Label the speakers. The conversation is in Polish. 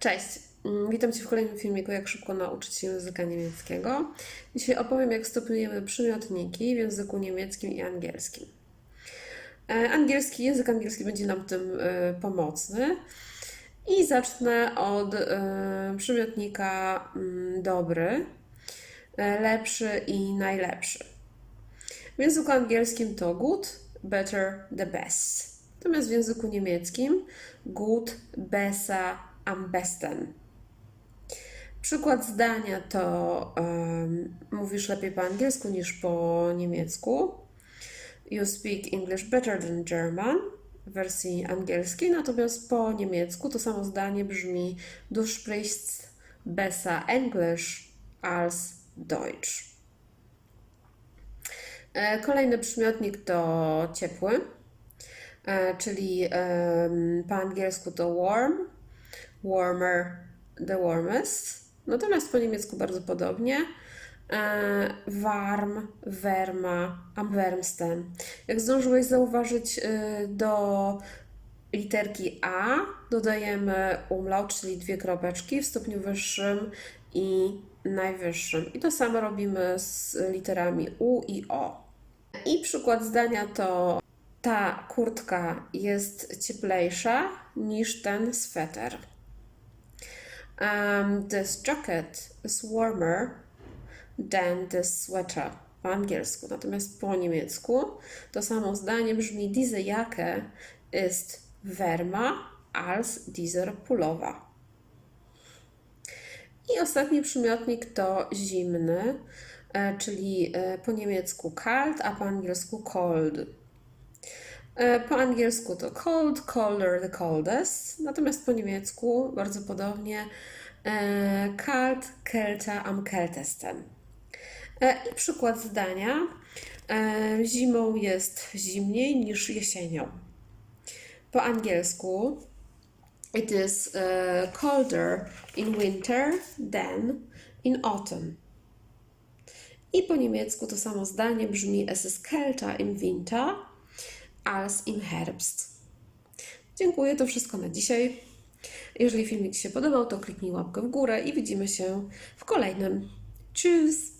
Speaker 1: Cześć! Mm, Witam Cię w kolejnym filmiku, jak szybko nauczyć się języka niemieckiego. Dzisiaj opowiem, jak stopniujemy przymiotniki w języku niemieckim i angielskim. E, Angielski, język angielski będzie nam w tym e, pomocny. I zacznę od e, przymiotnika mm, dobry, lepszy i najlepszy. W języku angielskim to good, better, the best. Natomiast w języku niemieckim gut, besser, am besten. Przykład zdania to um, mówisz lepiej po angielsku niż po niemiecku. You speak English better than German w wersji angielskiej, natomiast po niemiecku to samo zdanie brzmi Du sprichst besser English als Deutsch. E, Kolejny przymiotnik to ciepły, e, czyli po angielsku to warm, warmer, the warmest. Natomiast po niemiecku bardzo podobnie. E, Warm, wärma, am wärmsten. Jak zdążyłeś zauważyć, e, do literki A dodajemy umlaut, czyli dwie kropeczki w stopniu wyższym i najwyższym. I to samo robimy z literami U i O. I przykład zdania to ta kurtka jest cieplejsza niż ten sweter. Um, this jacket is warmer than this sweater po angielsku. Natomiast po niemiecku to samo zdanie brzmi diese Jacke ist wärmer als dieser Pullover. I ostatni przymiotnik to zimny, e, czyli e, po niemiecku kalt, a po angielsku cold. E, Po angielsku to cold, colder, the coldest, natomiast po niemiecku bardzo podobnie e, kalt, kälter, am kältesten. E, I przykład zdania. Zimą jest zimniej niż jesienią. Po angielsku it is colder in winter than in autumn. I po niemiecku to samo zdanie brzmi es ist kälter im Winter als im Herbst. Dziękuję, to wszystko na dzisiaj. Jeżeli filmik Ci się podobał, to kliknij łapkę w górę i widzimy się w kolejnym. Tschüss!